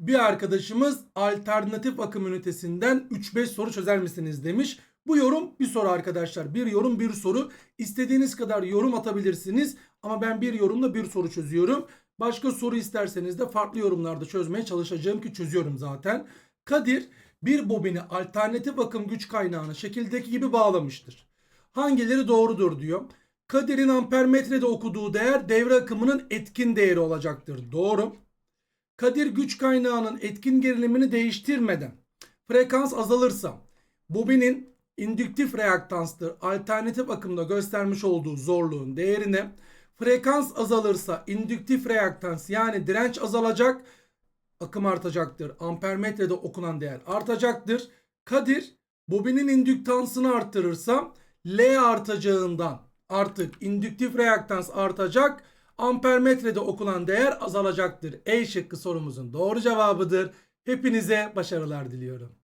Bir arkadaşımız alternatif akım ünitesinden 3-5 soru çözer misiniz demiş. Bu yorum bir soru arkadaşlar. Bir yorum bir soru. İstediğiniz kadar yorum atabilirsiniz. Ama ben bir yorumla bir soru çözüyorum. Başka soru isterseniz de farklı yorumlarda çözmeye çalışacağım ki çözüyorum zaten. Kadir bir bobini alternatif akım güç kaynağına şekildeki gibi bağlamıştır. Hangileri doğrudur diyor. Kadir'in ampermetrede okuduğu değer devre akımının etkin değeri olacaktır. Doğru. Kadir güç kaynağının etkin gerilimini değiştirmeden frekans azalırsa bobinin indüktif reaktanstır alternatif akımda göstermiş olduğu zorluğun değerine frekans azalırsa indüktif reaktans yani direnç azalacak akım artacaktır. Ampermetrede okunan değer artacaktır. Kadir bobinin indüktansını arttırırsa L artacağından artık indüktif reaktans artacak. Ampermetrede okunan değer azalacaktır. E şıkkı sorumuzun doğru cevabıdır. Hepinize başarılar diliyorum.